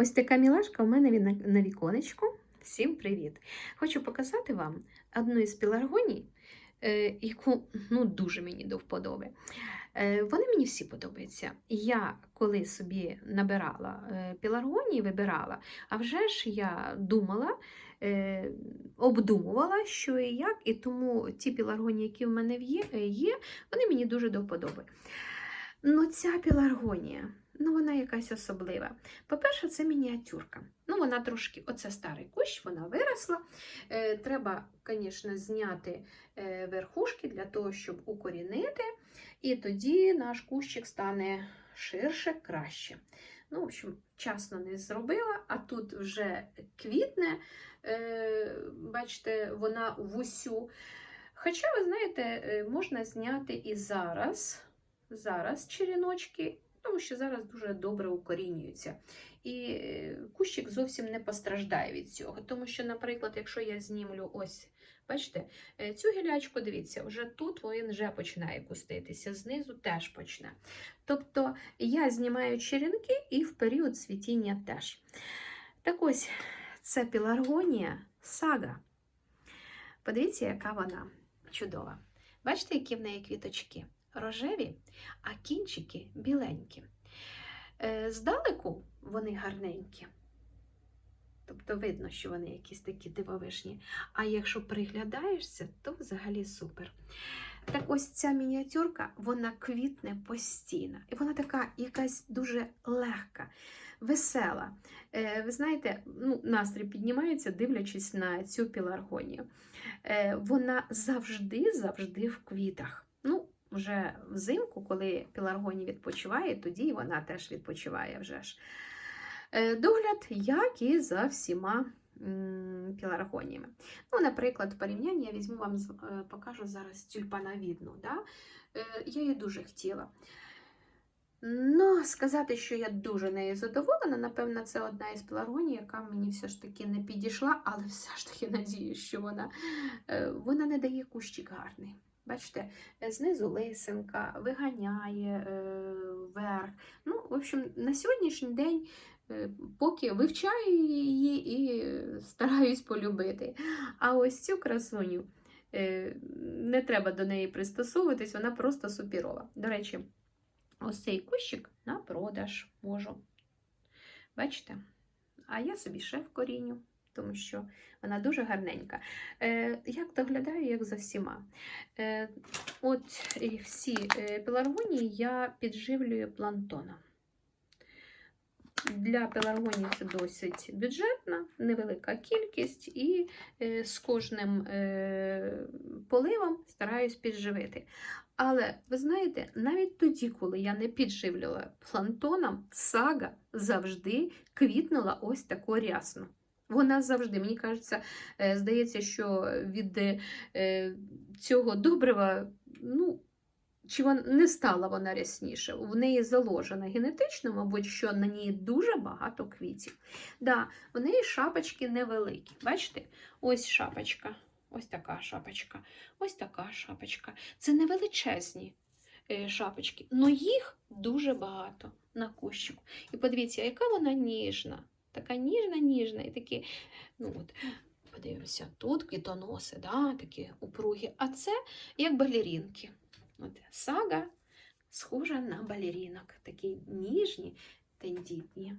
Ось така мілашка у мене на, віконечку. Всім привіт! Хочу показати вам одну із пеларгоній, е, яку ну, дуже мені до вподоби. Е, вони мені всі подобаються. Я коли собі набирала е, пеларгонії, вибирала, а вже ж я думала, обдумувала, що і як, і тому ті пеларгонії, які в мене є, вони мені дуже до вподоби. Ну, ця пеларгонія, ну вона якась особлива. По-перше, це мініатюрка. Ну, вона трошки, оце старий кущ, вона виросла. Е, треба, звісно, зняти е, верхушки для того, щоб укорінити. І тоді наш кущик стане ширше, краще. Ну, в общем, часно не зробила, а тут вже квітне, е, бачите, вона в усю. Хоча, ви знаєте, е, можна зняти і зараз, зараз черіночки, тому що зараз дуже добре укорінюються. І е, кущик зовсім не постраждає від цього. Тому що, наприклад, якщо я знімлю ось, бачите, е, цю гілячку, дивіться, вже тут він вже починає куститися, знизу теж почне. Тобто я знімаю черенки і в період цвітіння теж. Так ось, це пеларгонія сага. Подивіться, яка вона чудова. Бачите, які в неї квіточки? Рожеві, а кінчики біленькі. Е, Здалеку вони гарненькі. Тобто видно, що вони якісь такі дивовижні. А якщо приглядаєшся, то взагалі супер. Так ось ця мініатюрка, вона квітне постійно. І вона така якась дуже легка, весела. Е, ви знаєте, ну, настрій піднімається, дивлячись на цю піларгонію. Е, вона завжди-завжди в квітах. Вже взимку, коли піларгонія відпочиває, тоді вона теж відпочиває вже ж. Е, Догляд, як і за всіма піларгоніями. Ну, наприклад, в порівнянні я візьму вам, е, покажу зараз тюльпановідну. Да? Е, Я її дуже хотіла. Ну, сказати, що я дуже нею задоволена, напевно, це одна із пеларгоній, яка мені все ж таки не підійшла, але все ж таки надію, що вона, вона не дає кущик гарний. Бачите, е, знизу лисинка, виганяє е, вверх. Ну, в общем, на сьогоднішній день е, поки вивчаю її і стараюсь полюбити. А ось цю красуню не треба до неї пристосовуватись, вона просто супірова. До речі, ось цей кущик на продаж можу. Бачите? А я собі ще вкоріню, тому що вона дуже гарненька. Е, як доглядаю, як за всіма. Е, от всі е, пеларгонії я підживлюю плантоном. Для пеларгонії це досить бюджетна, невелика кількість, і е, з кожним е, поливом стараюсь підживити. Але ви знаєте, навіть тоді, коли я не підживлювала плантоном, сага завжди квітнула ось тако рясно. Вона завжди, мені кажеться, е, здається, що від е, цього добрива, ну, чи вона не стала вона рясніше. В неї заложено генетично, мабуть, що на ній дуже багато квітів. Да, в неї шапочки невеликі. Бачите? Ось шапочка, ось така шапочка, ось така шапочка. Це не величезні е, шапочки, але їх дуже багато на кущику. І подивіться, яка вона ніжна. Така ніжна, ніжна, і такі, ну от, подивимося, тут квітоноси, да, такі упругі, а це як балерінки. От, сага схожа на балерінок, такі ніжні, тендітні.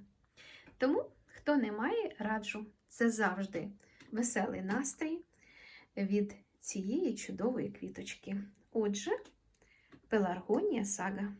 Тому, хто не має, раджу, це завжди веселий настрій від цієї чудової квіточки. Отже, пеларгонія сага.